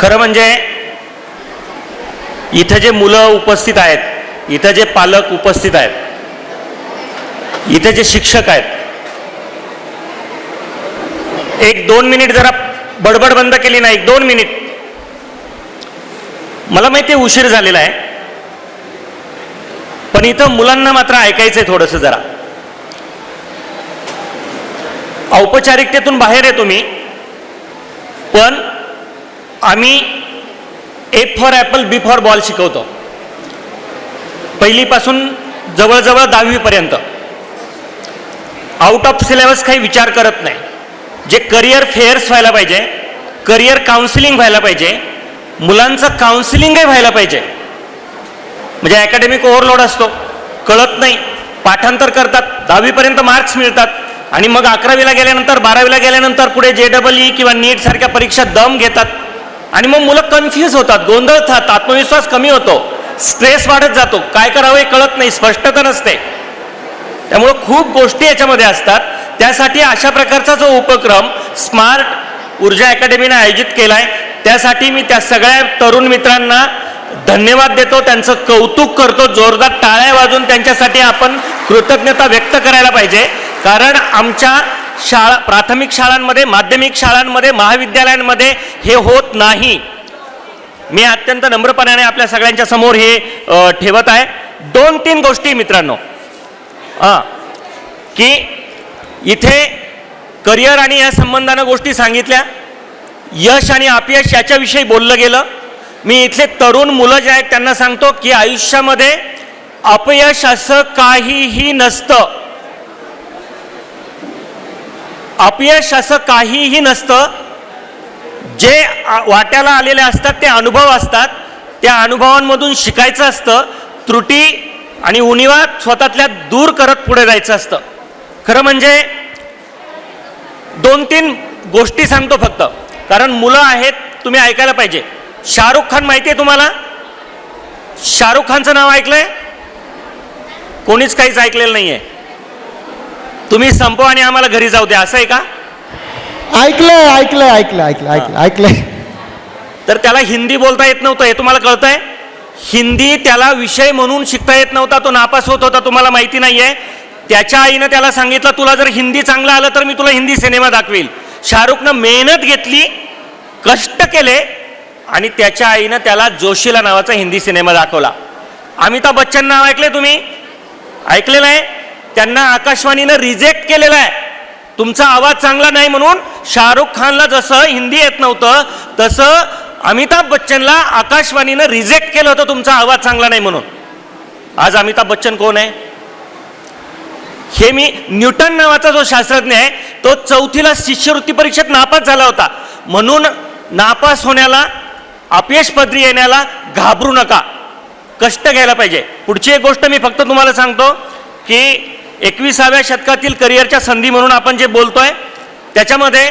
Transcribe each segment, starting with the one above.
खरं म्हणजे इथं जे मुलं उपस्थित आहेत इथं जे पालक उपस्थित आहेत इथं जे शिक्षक आहेत एक दोन मिनिट जरा बडबड बंद केली ना एक दोन मिनिट. मला माहिती आहे उशीर झालेला आहे पण इथं मुलांना मात्र ऐकायचंय थोडंसं जरा. औपचारिकतेतून बाहेर आहे तुम्ही पण आम्ही A for apple B for ball शिकवतो. पहिलीपासून जवळजवळ दहावीपर्यंत. आउट ऑफ सिलेबस काही विचार करत नाही. जे करिअर फेअर्स व्हायला पाहिजे करिअर काउन्सिलिंग व्हायला पाहिजे मुलांचं काउन्सिलिंगही व्हायला पाहिजे. म्हणजे अकॅडमिक ओव्हरलोड असतो कळत नाही. पाठांतर करतात दहावीपर्यंत मार्क्स मिळतात. आणि मग अकरावीला गेल्यानंतर बारावीला गेल्यानंतर पुढे जे डबल ई किंवा नीटसारख्या परीक्षा दम घेतात. आणि मग मुलं कन्फ्यूज होतात गोंधळतात आत्मविश्वास कमी होतो. स्ट्रेस वाढत जातो. काय करावं हे कळत नाही स्पष्टता नसते. त्यामुळं खूप गोष्टी याच्यामध्ये असतात. त्यासाठी अशा प्रकारचा जो उपक्रम स्मार्ट ऊर्जा अकॅडमीने आयोजित केला आहे त्यासाठी मी त्या सगळ्या तरुण मित्रांना धन्यवाद देतो. त्यांचं कौतुक करतो. जोरदार टाळ्या वाजून त्यांच्यासाठी आपण कृतज्ञता व्यक्त करायला पाहिजे. कारण आमच्या शाळा प्राथमिक शाळांमध्ये माध्यमिक शाळांमध्ये महाविद्यालयांमध्ये हे होत नाही. मी अत्यंत नम्रपणाने आपल्या सगळ्यांच्या समोर हे ठेवत आहे. दोन तीन गोष्टी मित्रांनो. हां की इथे करिअर आणि या संबंधानं गोष्टी सांगितल्या. यश आणि अपयश याच्याविषयी बोललं गेलं. मी इथले तरुण मुलं जे आहेत त्यांना सांगतो की आयुष्यामध्ये अपयश असं काहीही नसतं. अपयश असं काहीही नसतं. जे वाट्याला आलेले असतात ते अनुभव असतात. त्या अनुभवांमधून शिकायचं असतं. त्रुटी आणि उणिवा स्वतःतल्या दूर करत पुढे जायचं असतं. खरं म्हणजे दोन तीन गोष्टी सांगतो फक्त. कारण मुलं आहेत तुम्ही ऐकायला पाहिजे. शाहरुख खान माहिती आहे तुम्हाला? शाहरुख खानचं नाव ऐकलंय? कोणीच काहीच ऐकलेलं नाही आहे तुम्ही संपवा आणि आम्हाला घरी जाऊ द्या असं आहे का? ऐकलंय ऐकलंय ऐकलंय ऐकलंय ऐकलंय ऐकलंय. तर त्याला हिंदी बोलता येत नव्हतं हे तुम्हाला कळतंय? हिंदी त्याला विषय म्हणून शिकता येत नव्हता तो नापास होत होता तुम्हाला माहिती नाही आहे त्याच्या आईनं त्याला सांगितलं तुला जर हिंदी चांगलं आलं तर मी तुला हिंदी सिनेमा दाखवील. शाहरुखनं मेहनत घेतली कष्ट केले आणि त्याच्या आईनं त्याला जोशीला नावाचा हिंदी सिनेमा दाखवला. अमिताभ बच्चन नाव ऐकले तुम्ही? ऐकलेलं आहे? त्यांना आकाशवाणीनं रिजेक्ट केलेला आहे. तुमचा आवाज चांगला नाही म्हणून शाहरुख खानला जसं हिंदी येत नव्हतं तसं अमिताभ बच्चनला आकाशवाणीनं रिजेक्ट केलं होतं तुमचा आवाज चांगला नाही म्हणून. आज अमिताभ बच्चन कोण आहे? हे मी न्यूटन नावाचा जो शास्त्रज्ञ आहे तो चौथीला शिष्यवृत्ती परीक्षेत नापास झाला होता. म्हणून नापास होण्याला अपयश पदरी येण्याला घाबरू नका. कष्ट घ्यायला पाहिजे. पुढची एक गोष्ट मी फक्त तुम्हाला सांगतो की एकविसाव्या शतकातील करिअरच्या संधी म्हणून आपण जे बोलतोय त्याच्यामध्ये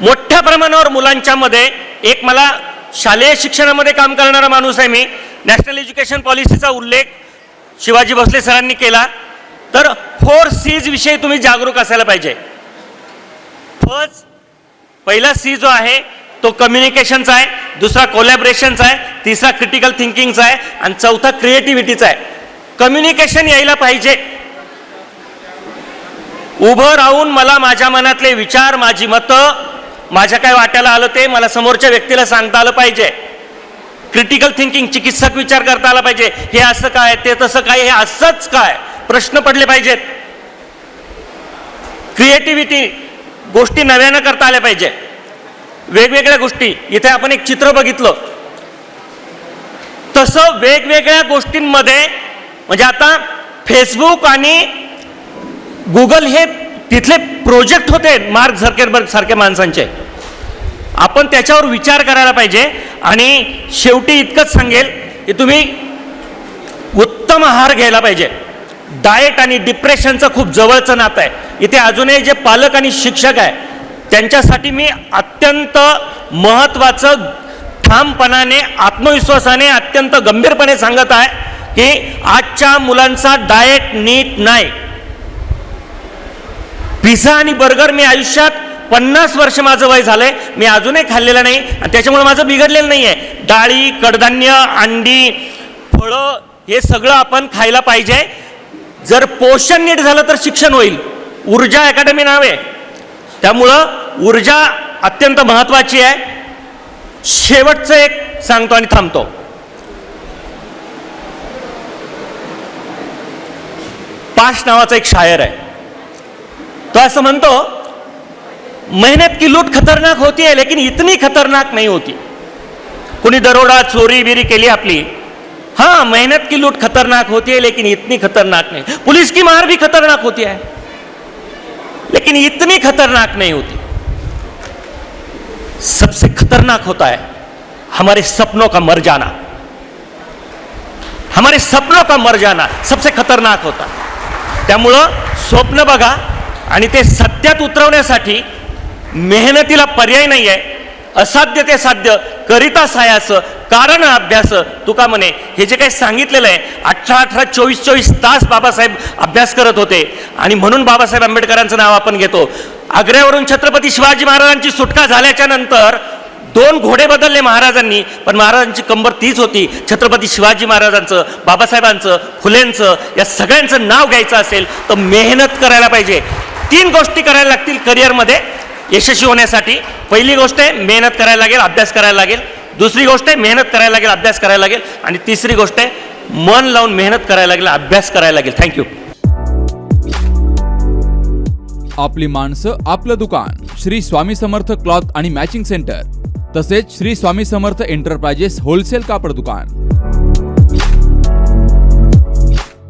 मोठ्या प्रमाणावर मुलांच्यामध्ये एक मला शालेय शिक्षणामध्ये काम करणारा माणूस आहे मी. नॅशनल एज्युकेशन पॉलिसीचा उल्लेख शिवाजी भोसले सरांनी केला. तर फोर सीज विषयी तुम्ही जागरूक असायला पाहिजे. फर्स्ट पहिला सी जो आहे तो कम्युनिकेशनचा आहे दुसरा कोलॅबरेशनचा आहे तिसरा क्रिटिकल थिंकिंगचा आहे आणि चौथा क्रिएटिव्हिटीचा आहे. कम्युनिकेशन यायला पाहिजे. उभं राहून मला माझ्या मनातले विचार माझी मतं माझ्या काय वाट्याला आलं ते मला समोरच्या व्यक्तीला सांगता आलं पाहिजे. क्रिटिकल थिंकिंग चिकित्सक विचार करता आला पाहिजे. हे असं काय ते तसं काय हे असंच काय? प्रश्न पडले पाहिजेत. क्रिएटिव्हिटी गोष्टी नव्यानं करता आल्या पाहिजे. वेगवेगळ्या गोष्टी. इथे आपण एक चित्र बघितलं. तसं वेगवेगळ्या गोष्टींमध्ये म्हणजे आता फेसबुक आणि गुगल हे तिथले प्रोजेक्ट होते मार्क झर्केरबर्ग सारख्या माणसांचे. आपण त्याच्यावर विचार करायला पाहिजे आणि शेवटी इतकंच सांगेल की तुम्ही उत्तम आहार घ्यायला पाहिजे. डाएट आणि डिप्रेशनचं खूप जवळचं नातं आहे. इथे अजूनही जे पालक आणि शिक्षक आहे त्यांच्यासाठी मी अत्यंत महत्त्वाचं ठामपणाने आत्मविश्वासाने अत्यंत गंभीरपणे सांगत आहे की आजच्या मुलांचा डाएट नीट नाही. पिझ्झा आणि बर्गर मी आयुष्यात पन्नास वर्ष माझं वय झालंय. मी अजूनही खाल्लेलं नाही. आणि त्याच्यामुळे माझं बिघडलेलं नाही आहे डाळी कडधान्य अंडी फळं हे सगळं आपण खायला पाहिजे. जर पोषण नीट झालं तर शिक्षण होईल. ऊर्जा अकॅडमी नाव आहे. त्यामुळं ऊर्जा अत्यंत महत्त्वाची आहे. शेवटचं एक सांगतो आणि थांबतो. पाश नावाचा एक शायर आहे. तो असं म्हणतो मेहनत की लूट खतरनाक होती है, लेकिन इतनी खतरनाक नहीं होती। कुणी दरोडा, चोरी, बिरी केली आपली हाँ मेहनत की लूट खतरनाक होती है, लेकिन इतनी खतरनाक नहीं। पुलिस की मार भी खतरनाक होती है, लेकिन इतनी खतरनाक नहीं होती। सबसे खतरनाक होता है, हमारे सपनों का मर जाना। हमारे सपनों का मर जाना सबसे खतरनाक होता। त्यामुळं स्वप्न बघा आणि ते सत्यात उतरवण्यासाठी मेहनतीला पर्याय नाही आहे असाध्य ते साध्य करिता सायास कारण अभ्यास. तुका म्हणे हे जे काही सांगितलेलं आहे अठरा अठरा चोवीस चोवीस तास बाबासाहेब अभ्यास करत होते. आणि म्हणून बाबासाहेब आंबेडकरांचं नाव आपण घेतो. आग्र्यावरून छत्रपती शिवाजी महाराजांची सुटका झाल्याच्यानंतर दोन घोडे बदलले महाराजांनी पण महाराजांची कंबर तीच होती. छत्रपती शिवाजी महाराजांचं बाबासाहेबांचं फुलेंचं या सगळ्यांचं नाव घ्यायचं असेल तर मेहनत करायला पाहिजे. तीन गोष्टी करायला लागतील करिअरमध्ये यशस्वी होण्यासाठी. पहिली गोष्ट आहे मेहनत करायला लागेल अभ्यास करायला लागेल. दुसरी गोष्ट आहे मेहनत करायला लागेल अभ्यास करायला लागेल. आणि तिसरी गोष्ट आहे मन लावून मेहनत करायला लागेल अभ्यास करायला लागेल. थँक्यू आपली माणसं आपलं दुकान. श्री स्वामी समर्थ क्लॉथ आणि मॅचिंग सेंटर. तसेच श्री स्वामी समर्थ एंटरप्राइजेस होलसेल कापड दुकान.